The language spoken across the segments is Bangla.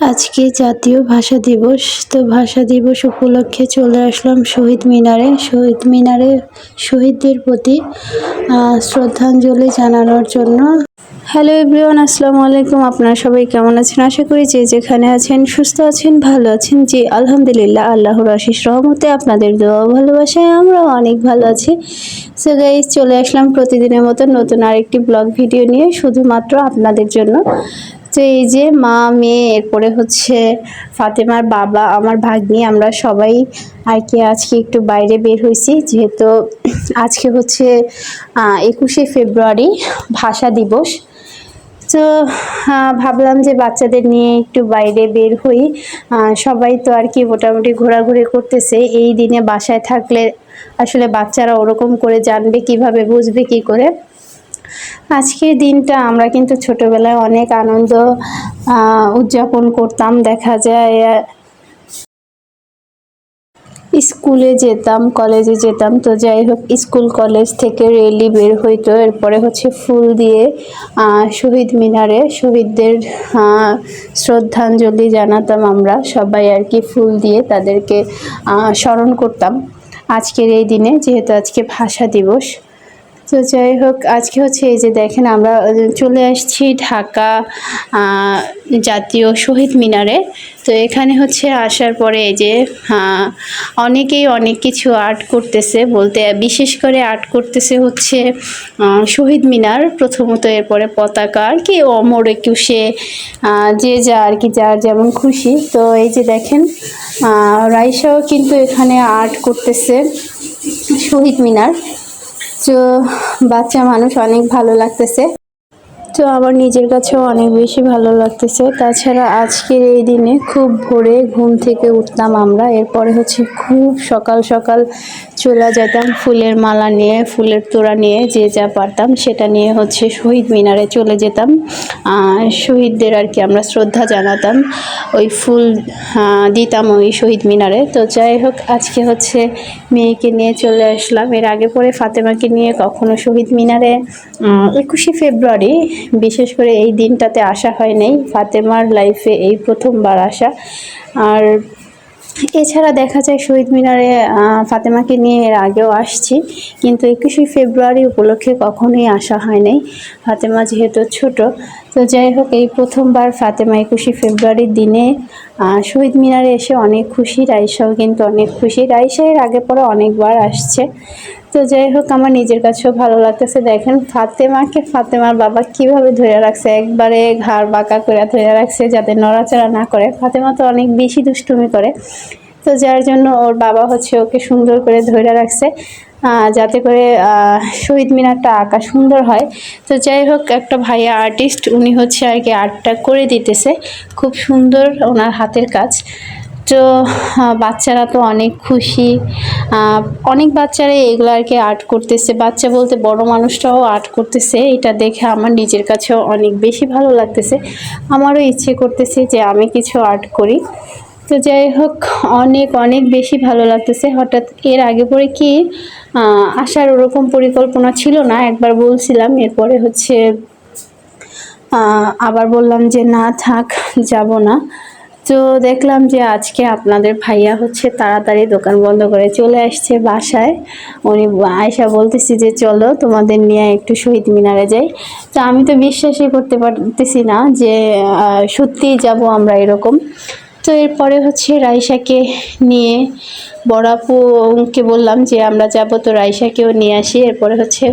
আজকে জাতীয় ভাষা দিবস, তো ভাষা দিবস উপলক্ষে চলে আসলাম শহীদ মিনারে। শহীদ মিনারে শহীদদের প্রতি শ্রদ্ধাঞ্জলি জানানোর জন্য। হ্যালো এভরিওয়ান, আসসালামু আলাইকুম। আপনারা সবাই কেমন আছেন? আশা করি যে যেখানে আছেন, সুস্থ আছেন, ভালো আছেন। জি, আলহামদুলিল্লাহ, আল্লাহর আশিস রহমতে আপনাদের দোয়া ভালোবাসায় আমরাও অনেক ভালো আছি। সো গাইজ চলে আসলাম প্রতিদিনের মতো নতুন আরেকটি ব্লগ ভিডিও নিয়ে, শুধুমাত্র আপনাদের জন্য। তো এই যে মা, মেয়ে, এরপরে হচ্ছে ফাতেমার বাবা, আমার ভাগ্নি, আমরা সবাই আর কি আজকে একটু বাইরে বের হয়েছি। যেহেতু আজকে হচ্ছে একুশে ফেব্রুয়ারি, ভাষা দিবস। তো ভাবলাম যে বাচ্চাদের নিয়ে একটু বাইরে বের হই। সবাই তো আর কি মোটামুটি ঘোরাঘুরি করতেছে। এই দিনে বাসায় থাকলে আসলে বাচ্চারা ওরকম করে জানবে, কীভাবে বুঝবে, কি করে? আজকের দিনটা আমরা কিন্তু ছোটবেলায় অনেক আনন্দ উদযাপন করতাম। দেখা যায় স্কুলে যেতাম, কলেজে যেতাম। তো যাই হোক, স্কুল, কলেজ থেকে রেলি বের হইতো। এরপরে হচ্ছে ফুল দিয়ে শহীদ মিনারে শহীদদের শ্রদ্ধাঞ্জলি জানাতাম আমরা। সবাই আর কি ফুল দিয়ে তাদেরকে স্মরণ করতাম। আজকের এই দিনে যেহেতু আজকে ভাষা দিবস তো যাই হোক, আজকে হচ্ছে এই যে দেখেন আমরা চলে আসছি ঢাকা জাতীয় শহীদ মিনারে। তো এখানে হচ্ছে আসার পরে এই যে অনেকেই অনেক কিছু আর্ট করতেছে, বলতে, বিশেষ করে আর্ট করতেছে হচ্ছে শহীদ মিনার, প্রথমত এরপরে পতাকা, আর কি, অমর একুশে যে যা আর কি, যার যেমন খুশি। তো এই যে দেখেন রাইসাও কিন্তু এখানে আর্ট করতেছে শহীদ মিনার। বাচ্চা মানুষ অনেক ভালো লাগতেছে। তো আমার নিজের কাছেও অনেক বেশি ভালো লাগতেছে। তাছাড়া আজকের এই দিনে খুব ভোরে ঘুম থেকে উঠতাম আমরা। এরপরে হচ্ছে খুব সকাল সকাল চলে যেতাম ফুলের মালা নিয়ে, ফুলের তোড়া নিয়ে যে যা পারতাম সেটা নিয়ে হচ্ছে শহীদ মিনারে চলে যেতাম। শহীদদের আর কি আমরা শ্রদ্ধা জানাতাম ওই ফুল দিতাম ওই শহীদ মিনারে। তো যাই হোক, আজকে হচ্ছে মেয়েকে নিয়ে চলে আসলাম। এর আগে পরে ফাতেমাকে নিয়ে কখনো শহীদ মিনারে একুশে ফেব্রুয়ারি বিশেষ করে এই দিনটাতে আসা হয় নাই ফাতেমার লাইফে এই প্রথমবার আসা। আর এছাড়া দেখা যায় শহীদ মিনারে ফাতেমাকে নিয়ে এর আগেও আসছি, কিন্তু একুশে ফেব্রুয়ারি উপলক্ষে কখনোই আসা হয় নাই ফাতেমা যেহেতু ছোট, তো যাই হোক, এই প্রথমবার ফাতেমা একুশে ফেব্রুয়ারির দিনে শহীদ মিনারে এসে অনেক খুশি, রাইসাও কিন্তু অনেক খুশি। রাইসা এর আগে পরে অনেকবার আসছে। তো যাই হোক, আমার নিজের কাছেও ভালো লাগতেছে। দেখেন, ফাতেমাকে ফাতেমার বাবা কীভাবে ধরে রাখছে, একবারে ঘাড় বাঁকা করে ধরে রাখছে যাতে নড়াচড়া না করে। ফাতেমা তো অনেক বেশি দুষ্টুমি করে। তো যার জন্য ওর বাবা হচ্ছে ওকে সুন্দর করে ধরে রাখছে যাতে করে শহীদ মিনারটা আঁকা সুন্দর হয়। তো যাই হোক, একটা ভাইয়া আর্টিস্ট উনি হচ্ছে আর কি আর্টটা করে দিতেছে। খুব সুন্দর ওনার হাতের কাজ। তো বাচ্চারা তো অনেক খুশি। অনেক বাচ্চারা এগুলো আর কি আর্ট করতেছে। বাচ্চা বলতে বড় মানুষটাও আর্ট করতেছে। এটা দেখে আমার নিজের কাছেও অনেক বেশি ভালো লাগতেছে। আমারও ইচ্ছে করতেছে যে আমি কিছু আর্ট করি। তো যাই হোক, অনেক অনেক বেশি ভালো লাগতেছে। হঠাৎ এর আগে পরে কি আসার ওরকম পরিকল্পনা ছিল না। একবার বলছিলাম, এরপরে হচ্ছে আবার বললাম যে না থাক, যাব না। তো দেখলাম যে আজকে আপনাদের ভাইয়া হচ্ছে তাড়াতাড়ি দোকান বন্ধ করে চলে আসছে বাসায়। উনি আয়সা বলতেছি যে, চলো তোমাদের নিয়ে একটু শহীদ মিনারে যাই। তো আমি তো বিশ্বাসই করতে পারতেছি না যে সত্যিই যাব আমরা এরকম। তো এরপরে হচ্ছে রাইসাকে নিয়ে বড়াপুকে বললাম যে, আমরা যাব। তো রাইসাকেও নিয়ে আসি। এরপরে হচ্ছে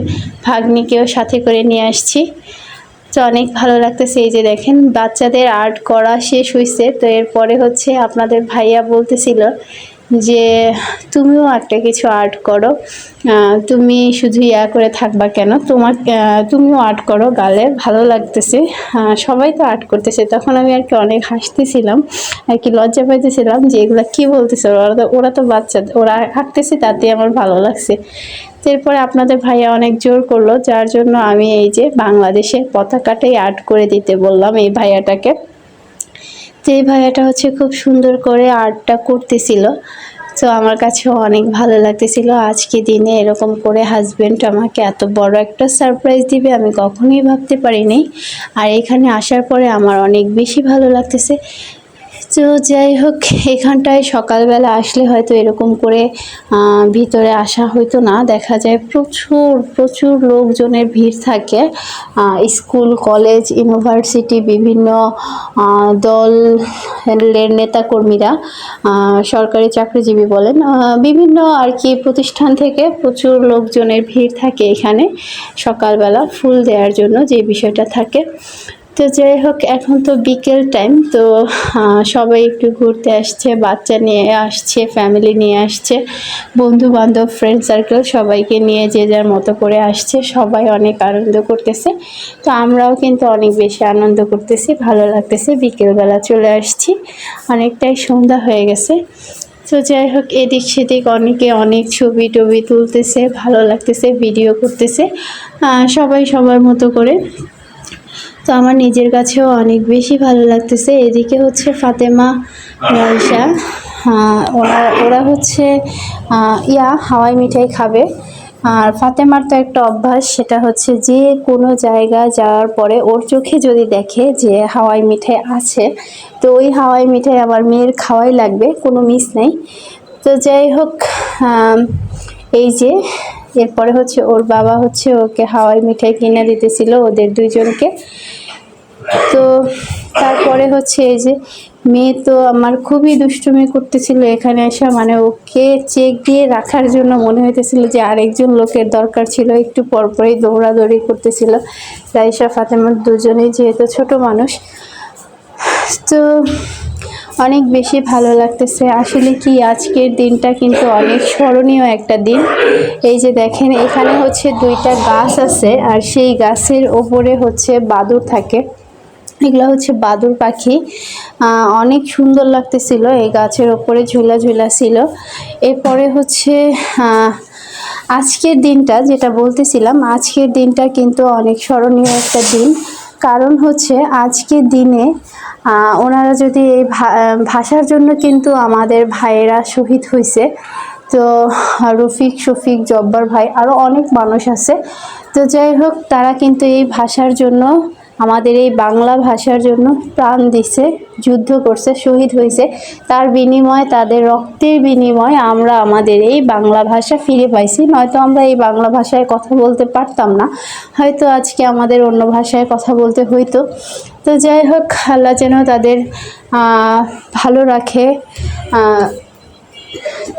ভাগ্নিকেও সাথে করে নিয়ে আসছি। তো অনেক ভালো লাগতেছে এই যে দেখেন, বাচ্চাদের আর্ট করা শেষ হয়েছে তো এরপরে হচ্ছে আপনাদের ভাইয়া বলতেছিল যে তুমিও একটা কিছু আর্ট করো। তুমি শুধু ইয়া করে থাকবা কেন? তোমার তুমিও আর্ট করো গালে, ভালো লাগতেছে। সবাই তো আর্ট করতেছে। তখন আমি আর কি অনেক হাসতেছিলাম, আর কি লজ্জা পাইতেছিলাম যে এগুলো কী বলতেছে ওরা? তো ওরা তো বাচ্চা, ওরা আঁকতেছে তাতে আমার ভালো লাগছে। এরপরে আপনাদের ভাইয়া অনেক জোর করল, যার জন্য আমি এই যে বাংলাদেশের পতাকাটাই আর্ট করে দিতে বললাম এই ভাইয়াটাকে। এই ভাইয়াটা হচ্ছে খুব সুন্দর করে আর্টটা করতেছিল, তো আমার কাছে অনেক ভালো লাগতেছিল। আজকে দিনে এরকম করে হাজব্যান্ড আমাকে এত বড় একটা সারপ্রাইজ দিবে আমি কখনোই ভাবতে পারিনি। আর এখানে আসার পরে আমার অনেক বেশি ভালো লাগতেছে। তো যাই হোক, এখানটায় সকালবেলা আসলে হয়তো এরকম করে ভিতরে আসা হয়তো না। দেখা যায় প্রচুর প্রচুর লোকজনের ভিড় থাকে। স্কুল, কলেজ, ইউনিভার্সিটি, বিভিন্ন দলের নেতাকর্মীরা সরকারি চাকরিজীবী বলেন বিভিন্ন আর কি প্রতিষ্ঠান থেকে প্রচুর লোকজনের ভিড় থাকে এখানে সকালবেলা ফুল দেওয়ার জন্য যে বিষয়টা থাকে। তো যাই হোক, এখন তো বিকেল টাইম তো সবাই একটু ঘুরতে আসছে, বাচ্চা নিয়ে আসছে ফ্যামিলি নিয়ে আসছে বন্ধু বান্ধব ফ্রেন্ড সার্কেল সবাইকে নিয়ে যে যার মতো করে আসছে, সবাই অনেক আনন্দ করতেছে। তো আমরাও কিন্তু অনেক বেশি আনন্দ করতেছি, ভালো লাগতেছে, বিকেলবেলা চলে আসছি, অনেকটাই সন্ধ্যা হয়ে গেছে। তো যাই হোক, এদিক সেদিক অনেকে অনেক ছবি টবি তুলতেছে, ভালো লাগতেছে ভিডিও করতেছে সবাই সবার মতো করে। তো আমার নিজের কাছেও অনেক বেশি ভালো লাগতেছে। এদিকে হচ্ছে ফাতেমা, রাইসা ওরা ওরা হচ্ছে ইয়া, হাওয়াই মিঠাই খাবে। আর ফাতেমার তো একটা অভ্যাস, সেটা হচ্ছে যে কোনো জায়গায় যাওয়ার পরে ওর চোখে যদি দেখে যে হাওয়াই মিঠাই আছে, তো ওই হাওয়াই মিঠাই আমার মেয়ের খাওয়াই লাগবে, কোনো মিস নেই। তো যাই হোক এই যে এরপরে হচ্ছে ওর বাবা হচ্ছে ওকে হাওয়াই মিঠাই কিনে দিতেছিল ওদের দুইজনকে। তো তারপরে হচ্ছে এই যে মেয়ে তো আমার খুবই দুষ্টুমি করতেছিল এখানে এসে মানে ওকে চেক দিয়ে রাখার জন্য মনে হইতেছিল যে আরেকজন লোকের দরকার ছিল, একটু পরপরই দৌড়াদৌড়ি করতেছিল। রাইসা, ফাতেমার দুজনেই যেহেতু ছোট মানুষ। তো অনেক বেশি ভালো লাগতেছে। আসলে কি, আজকের দিনটা কিন্তু অনেক স্মরণীয় একটা দিন। এই যে দেখেন, এখানে হচ্ছে দুইটা গাছ আছে, আর সেই গাছের ওপরে হচ্ছে বাদুর থাকে। এগুলো হচ্ছে বাদুর পাখি। অনেক সুন্দর লাগতেছিল, এই গাছের ওপরে ঝুলা ঝুলা ছিল। এরপরে হচ্ছে আজকের দিনটা যেটা বলতেছিলাম, আজকের দিনটা কিন্তু অনেক স্মরণীয় একটা দিন। কারণ হচ্ছে আজকে দিনে ওনারা যদি এই ভাষার জন্য কিন্তু আমাদের ভাইয়েরা শহীদ হয়েছে তো রফিক, শফিক, জব্বার ভাই আরও অনেক মানুষ আছে। তো যাই হোক, তারা কিন্তু এই ভাষার জন্য আমাদের এই বাংলা ভাষার জন্য প্রাণ দিছে, যুদ্ধ করছে, শহীদ হয়েছে। তার বিনিময়ে, তাদের রক্তের বিনিময়ে আমরা আমাদের এই বাংলা ভাষা ফিরে পাইছি। নয়তো আমরা এই বাংলা ভাষায় কথা বলতে পারতাম না। হয়তো আজকে আমাদের অন্য ভাষায় কথা বলতে হইতো। তো যাই হোক, আল্লাহ যেন তাদের ভালো রাখে।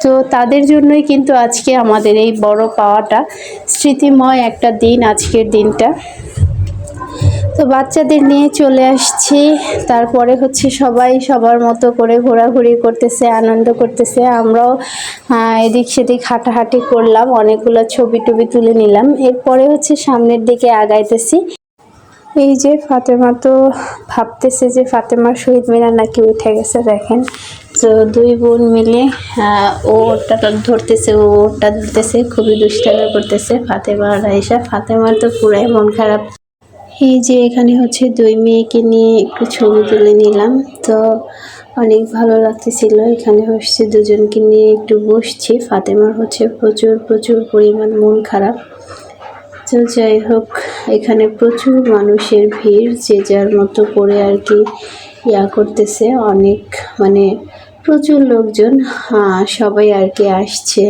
তো তাদের জন্যই কিন্তু আজকে আমাদের এই বড় পাওয়াটা। স্মৃতিময় একটা দিন আজকের দিনটা। তো বাচ্চাদের নিয়ে চলে আসছি। তারপরে হচ্ছে সবাই সবার মতো করে ঘোরাঘুরি করতেছে, আনন্দ করতেছে। আমরাও এদিক সেদিক হাঁটাহাঁটি করলাম, অনেকগুলো ছবি টবি তুলে নিলাম। এরপরে হচ্ছে সামনের দিকে আগাইতেছি। এই যে ফাতেমা তো ভাবতেছে যে ফাতেমার শহীদ মিনার নাকি উঠে গেছে, দেখেন। তো দুই বোন মিলে ও ওরটা ধরতেছে, ও ওরটা ধরতেছে, খুবই দুষ্টামি করতেছে ফাতেমা আর আয়েশা ফাতেমার তো পুরাই মন খারাপ। এই যে এখানে হচ্ছে দুই মেয়েকে নিয়ে একটু ছবি তুলে নিলাম। তো অনেক ভালো লাগতেছিল। এখানে হচ্ছে দুজনকে নিয়ে একটু বসছি। ফাতেমার হচ্ছে প্রচুর প্রচুর পরিমাণ মন খারাপ। তো যাই হোক, এখানে প্রচুর মানুষের ভিড়, যে যার মতো করে আর কি ইয়া করতেছে। অনেক মানে প্রচুর লোকজন সবাই আর কি আসছে।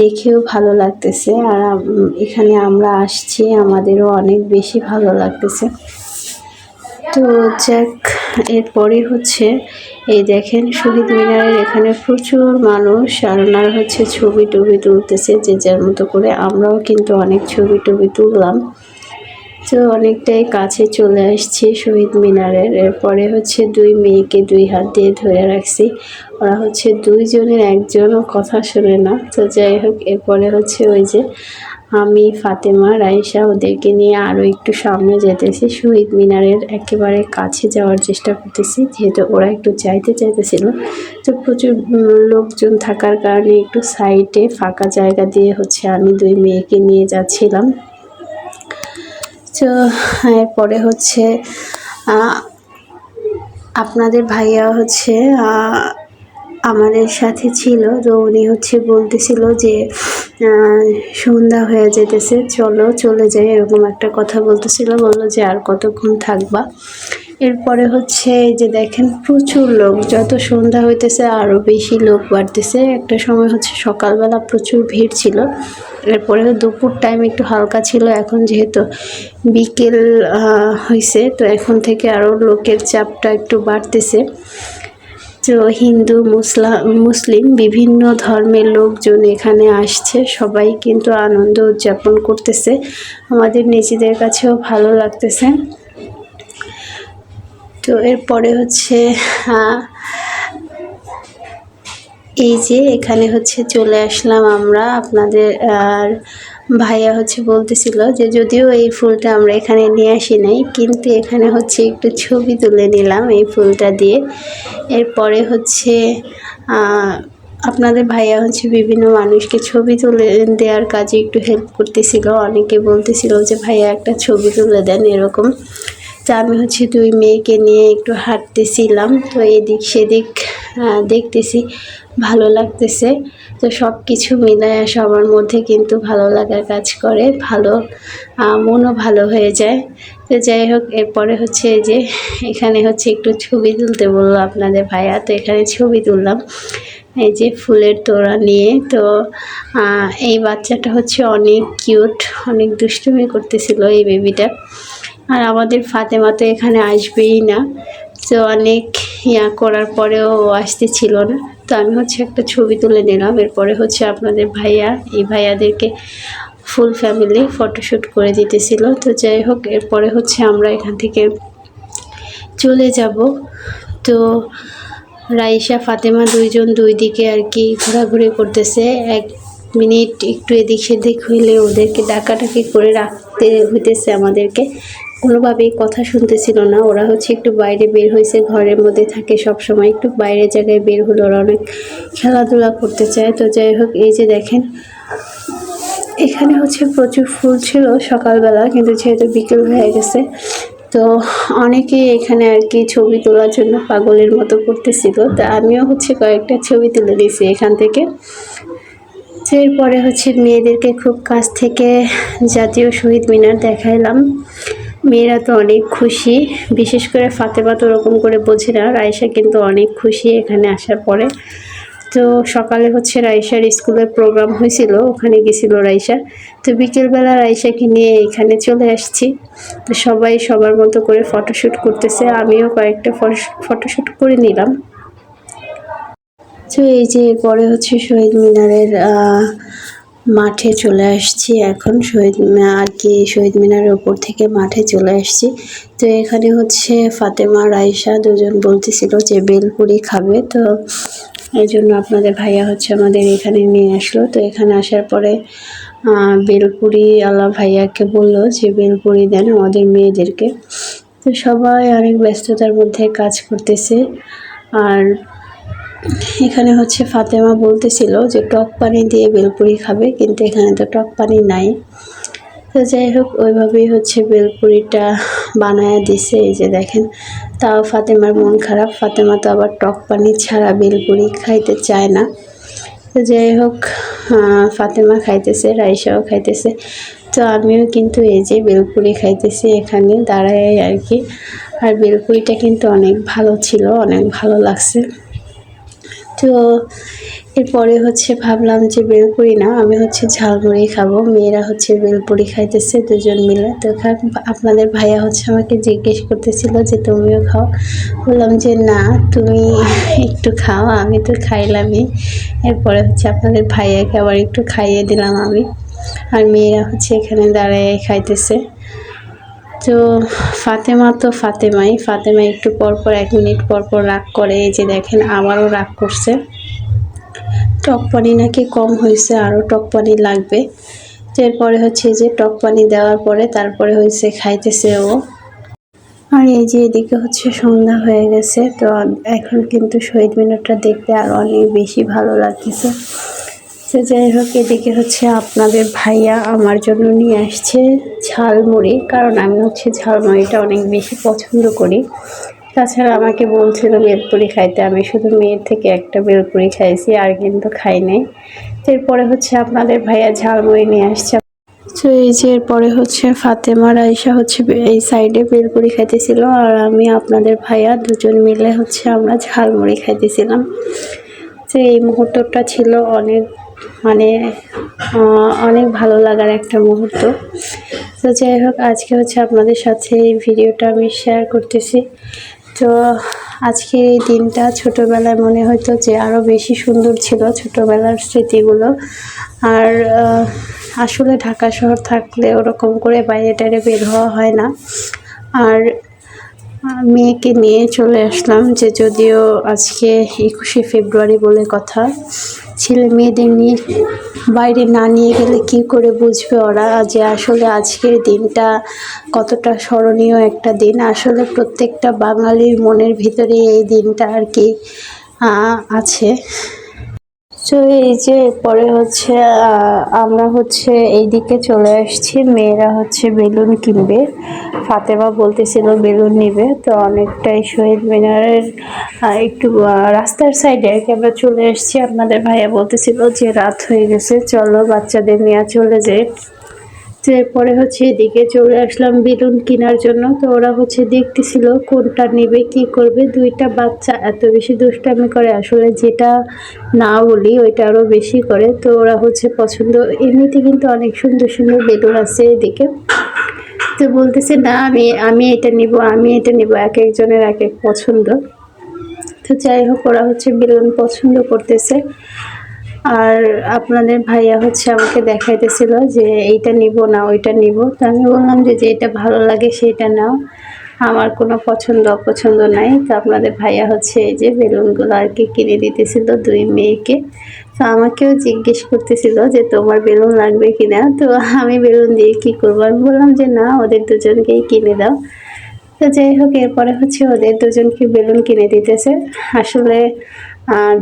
দেখেও ভালো লাগতেছে। আর এখানে আমরা আসছি, আমাদেরও অনেক বেশি ভালো লাগতেছে। তো যাক, এরপরে হচ্ছে, এই দেখেন শহীদ মিনারের এখানে প্রচুর মানুষ, আর ওনারা হচ্ছে ছবি টবি তুলতেছে, যে যার মতো করে আমরাও কিন্তু অনেক ছবি টবি তুললাম। তো অনেকটাই কাছে চলে আসছি শহীদ মিনারের। এরপরে হচ্ছে দুই মেয়েকে দুই হাত দিয়ে ধরে রাখছি। ওরা হচ্ছে দুইজনের একজনও কথা শোনে না। তো যাই হোক, এরপরে হচ্ছে ওই যে আমি, ফাতেমা রাইসা ওদেরকে নিয়ে আরও একটু সামনে যেতেছি। শহীদ মিনারের একেবারে কাছে যাওয়ার চেষ্টা করতেছি, যেহেতু ওরা একটু চাইতে চাইতেছিল। তো প্রচুর লোকজন থাকার কারণে একটু সাইডে ফাঁকা জায়গা দিয়ে হচ্ছে আমি দুই মেয়েকে নিয়ে যাচ্ছিলাম। তো, এরপরে হচ্ছে আপনাদের ভাইয়া হচ্ছে আমাদের সাথে ছিল, তো উনি হচ্ছে বলতেছিল যে সন্ধ্যা হয়ে যেতেছে চলো চলে যাই, এরকম একটা কথা বলতেছিল, বলল যে আর কতক্ষণ থাকবা? এরপরে হচ্ছে যে দেখেন, প্রচুর লোক, যত সন্ধ্যা হইতেছে আরও বেশি লোক বাড়তেছে, একটা সময় হচ্ছে সকালবেলা প্রচুর ভিড় ছিল। এরপরে দুপুর টাইম একটু হালকা ছিল, এখন যেহেতু বিকেল হয়েছে তো এখন থেকে আরও লোকের চাপটা একটু বাড়তেছে। তো হিন্দু, মুসলা, মুসলিম বিভিন্ন ধর্মের লোকজন এখানে আসছে, সবাই কিন্তু আনন্দ উদযাপন করতেছে। আমাদের নিজেদের কাছেও ভালো লাগতেছে। তো এরপরে হচ্ছে এই যে এখানে হচ্ছে চলে আসলাম আমরা। আপনাদের, আর ভাইয়া হচ্ছে বলতেছিল যে যদিও এই ফুলটা আমরা এখানে নিয়ে আসি নাই, কিন্তু এখানে হচ্ছে একটু ছবি তুলে নিলাম এই ফুলটা দিয়ে। এরপরে হচ্ছে আপনাদের ভাইয়া হচ্ছে বিভিন্ন মানুষকে ছবি তুলে দেওয়ার কাজে একটু হেল্প করতেছিল। অনেকে বলতেছিল যে ভাইয়া একটা ছবি তুলে দেন এরকম। তো আমি হচ্ছে দুই মেয়েকে নিয়ে একটু হাঁটতেছিলাম, তো এদিক সেদিক দেখতেছি, ভালো লাগতেছে। তো সব কিছু মিলায় সবার মধ্যে কিন্তু ভালো লাগার কাজ করে, ভালো মনও ভালো হয়ে যায়। তো যাই হোক, এরপরে হচ্ছে যে, এখানে হচ্ছে একটু ছবি তুলতে বলল আপনাদের ভাইয়া, তো এখানে ছবি তুললাম। এই যে ফুলের তোড়া নিয়ে, তো এই বাচ্চাটা হচ্ছে অনেক কিউট অনেক দুষ্টুমি করতেছিল এই বেবিটা আর আমাদের ফাতেমা তো এখানে আসবেই না। তো অনেক ইয়া করার পরেও ও আসতেছিল না। তো আমি হচ্ছে একটা ছবি তুলে নিলাম। এরপরে হচ্ছে আপনাদের ভাইয়া, এই ভাইয়াদেরকে ফুল ফ্যামিলি ফটোশ্যুট করে দিতেছিল। তো যাই হোক, এরপরে হচ্ছে আমরা এখান থেকে চলে যাব। তো রাইসা ফাতেমা দুইজন দুই দিকে আর কি ঘোরাঘুরি করতেছে। এক মিনিট একটু এদিক সেদিক হইলে ওদেরকে ডাকাডাকি করে রাখতে হইতেছে আমাদেরকে। কোনোভাবেই কথা শুনতেছিল না। ওরা হচ্ছে একটু বাইরে বের হয়েছে, ঘরের মধ্যে থাকে সব সময় একটু বাইরে জায়গায় বের হলো, ওরা অনেক খেলাধুলা করতে চায়। তো যাই হোক, এই যে দেখেন, এখানে হচ্ছে প্রচুর ফুল ছিল সকালবেলা, কিন্তু যেহেতু বিকেল হয়ে গেছে, তো অনেকেই এখানে আর কি ছবি তোলার জন্য পাগলের মতো করতেছিল। তা আমিও হচ্ছে কয়েকটা ছবি তুলে দিয়েছি এখান থেকে। এরপরে হচ্ছে মেয়েদেরকে খুব কাছ থেকে জাতীয় শহীদ মিনার দেখাইলাম। মেয়েরা তো অনেক খুশি। বিশেষ করে ফাতেমা তো ওরকম করে বোঝে না। রায়সা কিন্তু অনেক খুশি এখানে আসার পরে। তো সকালে হচ্ছে রাইসার স্কুলে প্রোগ্রাম হয়েছিল, ওখানে গেছিল রাইসা তো বিকেলবেলা রাইসাকে নিয়ে এখানে চলে আসছি। তো সবাই সবার মতো করে ফটোশ্যুট করতেছে। আমিও কয়েকটা ফটোশ্যুট করে নিলাম। তো এই যে পরে হচ্ছে শহীদ মিনারের মাঠে চলে আসছি এখন। শহীদ আর কি, শহীদ মিনারের ওপর থেকে মাঠে চলে আসছি। তো এখানে হচ্ছে ফাতেমা রাইসা দুজন বলতেছিল যে বেলপুরি খাবে। তো এই জন্য আপনাদের ভাইয়া হচ্ছে আমাদের এখানে নিয়ে আসলো। তো এখানে আসার পরে বেলপুরি আলা ভাইয়াকে বলল যে বেলপুরি দেন আমাদের মেয়েদেরকে। তো সবাই অনেক ব্যস্ততার মধ্যে কাজ করতেছে। আর এখানে হচ্ছে ফাতেমা বলতেছিল যে টক পানি দিয়ে বেলপুরি খাবে, কিন্তু এখানে তো টক পানি নাই। তো যাই হোক, ওইভাবেই হচ্ছে বেলপুরিটা বানায় দিছে। এই যে দেখেন, তাও ফাতেমার মন খারাপ। ফাতেমা তো আবার টক পানি ছাড়া বেলপুরি খাইতে চায় না। তো যাই হোক ফাতেমা খাইতেছে রাইসাও খাইতেছে। তো আমিও কিন্তু এই যে বেলপুরি খাইতেছি এখানে দাঁড়ায় আর কি। আর বেলপুরিটা কিন্তু অনেক ভালো ছিল, অনেক ভালো লাগছে। তো এরপরে হচ্ছে ভাবলাম যে বেলপুরি না, আমি হচ্ছে ঝালমুড়ি খাব। মেয়েরা হচ্ছে বেলপুরি খাইতেছে দুজন মিলে। তো আপনাদের ভাইয়া হচ্ছে আমাকে জিজ্ঞেস করতেছিল যে তুমিও খাও। বললাম যে না, তুমি একটু খাও, আমি তো খাইলামই। এরপরে হচ্ছে আপনাদের ভাইয়াকে আবার একটু খাইয়ে দিলাম আমি। আর মেয়েরা হচ্ছে এখানে দাঁড়ায় খাইতেছে। তো ফাতেমা তো ফাতেমাই। ফাতেমা একটু পর পর, এক মিনিট পর পর রাগ করে, এই যে দেখেন আবারও রাগ করছে। টক পানি নাকি কম হয়েছে, আরও টক পানি লাগবে। এরপরে হচ্ছে যে টক পানি দেওয়ার পরে তারপরে হয়েছে খাইতেছে ও। আর এই যে এদিকে হচ্ছে সন্ধ্যা হয়ে গেছে, তো এখন কিন্তু শহীদ মিনারটা দেখতে আর অনেক বেশি ভালো লাগতেছে। তো যাই হোক, এদিকে হচ্ছে আপনাদের ভাইয়া আমার জন্য নিয়ে আসছে ঝালমুড়ি, কারণ আমি হচ্ছে ঝালমুড়িটা অনেক বেশি পছন্দ করি। তাছাড়া আমাকে বলছিল বেলপুরি খাইতে, আমি শুধু মেয়ের থেকে একটা বেলপুরি খাইছি, আর কিন্তু খাই নাই। এরপরে হচ্ছে আপনাদের ভাইয়া ঝালমুড়ি নিয়ে আসছে। তো এই যে এরপরে হচ্ছে ফাতেমা রাইসা হচ্ছে এই সাইডে বেলপুরি খাইতেছিল, আর আমি আপনাদের ভাইয়া দুজন মিলে হচ্ছে আমরা ঝালমুড়ি খাইতেছিলাম। তো এই মুহূর্তটা ছিল অনেক মানে অনেক ভালো লাগার একটা মুহূর্ত। তো যাই হোক, আজকে হচ্ছে আপনাদের সাথে এই ভিডিওটা আমি শেয়ার করতেছি। তো আজকের এই দিনটা ছোটোবেলায় মনে হতো যে আরও বেশি সুন্দর ছিল ছোটোবেলার স্মৃতিগুলো। আর আসলে ঢাকা শহর থাকলে ওরকম করে বাইরে টাইরে বের হওয়া হয় না। আর মেয়েকে নিয়ে চলে আসলাম যে যদিও আজকে একুশে ফেব্রুয়ারি বলে কথা, ছেলে মেয়েদের নিয়ে বাইরে না নিয়ে গেলে কি করে বুঝবে ওরা যে আসলে আজকের দিনটা কতটা স্মরণীয় একটা দিন। আসলে প্রত্যেকটা বাঙালির মনের ভিতরে এই দিনটা আর কি আছে। তো এই যে পরে হচ্ছে আমরা হচ্ছে এইদিকে চলে আসছি। মেয়েরা হচ্ছে বেলুন কিনবে। ফাতেমা বলতেছিল বেলুন নিবে। তো অনেকটাই শহীদ মিনারের একটু রাস্তার সাইডে আর কি আমরা চলে আসছি। আপনাদের ভাইয়া বলতেছিল যে রাত হয়ে গেছে। চলো বাচ্চাদের নিয়ে চলে যাই। তো এরপরে হচ্ছে এদিকে চলে আসলাম বেলুন কেনার জন্য। তো ওরা হচ্ছে দেখতেছিল কোনটা নেবে, কি করবে। দুইটা বাচ্চা, এত বেশি দুষ্টামি করে। আসলে যেটা না বলি, ওইটা আরও বেশি করে। তো ওরা হচ্ছে পছন্দ, এমনিতে কিন্তু অনেক সুন্দর সুন্দর বেলুন আছে এদিকে। তো বলতেছে, না, আমি আমি এটা নিব, আমি এটা নিব। এক একজনের এক এক পছন্দ। তো যাই হোক, ওরা হচ্ছে বেলুন পছন্দ করতেছে। আর আপনাদের ভাইয়া হচ্ছে আমাকে দেখাইতেছিল যে এইটা নিব না, ওইটা নিব। তো আমি বললাম যে যেটা ভালো লাগে সেটা নাও। আমার কোনো পছন্দ, অপছন্দ নাই। তো আপনাদের ভাইয়া হচ্ছে এই যে বেলুনগুলো আর কি কিনে দিতেছিল দুই মেয়েকে। তো আমাকেও জিজ্ঞেস করতেছিল যে, তোমার বেলুন লাগবে কিনা? তো আমি বেলুন দিয়ে কি করব? আমি বললাম যে, না, ওদের দুজনকেই কিনে দাও। তো যাই হোক, এরপরে হচ্ছে ওদের দুজনকে বেলুন কিনে দিতেছে। আসলে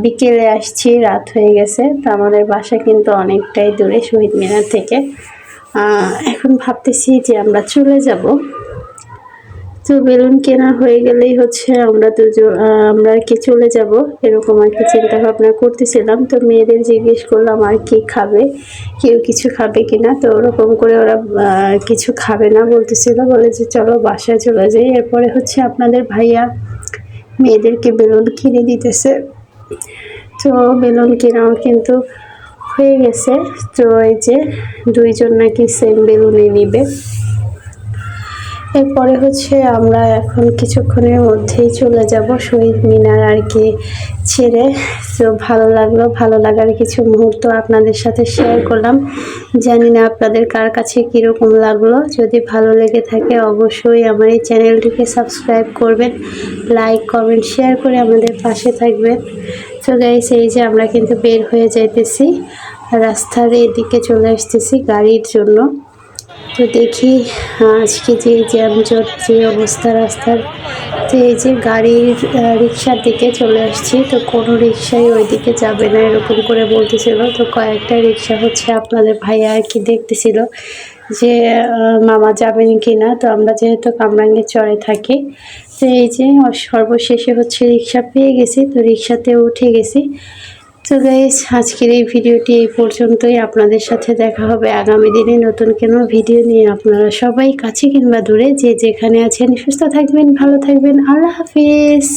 বিকেলে আসছি, রাত হয়ে গেছে, তো আমাদের বাসা কিন্তু অনেকটাই দূরে শহীদ মিনার থেকে। এখন ভাবতেছি যে আমরা চলে যাব। তো বেলুন কেনা হয়ে গেলেই হচ্ছে আমরা দুজন আমরা কি চলে যাব এরকম আর কি চিন্তা ভাবনা করতেছিলাম। তো মেয়েদের জিজ্ঞেস করলাম আর কি খাবে, কেউ কিছু খাবে কিনা। তো ওরকম করে ওরা কিছু খাবে না বলতেছিল। বলে যে চলো বাসায় চলে যাই। এরপরে হচ্ছে আপনাদের ভাইয়া মেয়েদেরকে বেলুন কিনে দিতেছে। তো বেলুন কেনাও কিন্তু হয়ে গেছে। তো এই যে দুইজন নাকি সেম বেলুনে নিবে। এরপরে হচ্ছে আমরা এখন কিছুক্ষণের মধ্যেই চলে যাব শহীদ মিনার আর কি ছেড়ে। তো ভালো লাগল, ভালো লাগার কিছু মুহূর্ত আপনাদের সাথে শেয়ার করলাম। জানি না আপনাদের কার কাছে কীরকম লাগল। যদি ভালো লেগে থাকে অবশ্যই আমার এই চ্যানেলটিকে সাবস্ক্রাইব করবেন লাইক কমেন্ট শেয়ার করে আমাদের পাশে থাকবেন। তো গাইস এই যে আমরা কিন্তু বের হয়ে যাইতেছি, রাস্তার এদিকে চলে আসতেছি গাড়ির জন্য। তো দেখি আজকে যে জ্যামজট যে অবস্থা রাস্তার, তো এই যে গাড়ির রিক্সার দিকে চলে আসছি, তো কোনো রিক্সাই ওই দিকে যাবে না এরকম করে বলতেছিল। তো কয়েকটা রিক্সা হচ্ছে আপনাদের ভাইয়া আর কি দেখতেছিল যে মামা যাবেন কি না তো আমরা যেহেতু কামরাঙ্গে চড়ে থাকি, তো এই যে সর্বশেষে হচ্ছে রিক্সা পেয়ে গেছি, তো রিক্সাতে উঠে গেছি। তো গাইজ আজকের এই ভিডিওটি এই পর্যন্তই। আপনাদের সাথে দেখা হবে আগামী দিনে নতুন কোনো ভিডিও নিয়ে। আপনারা সবাই কাছে কিংবা দূরে যে যেখানে আছেন, সুস্থ থাকবেন, ভালো থাকবেন। আল্লাহ হাফিজ।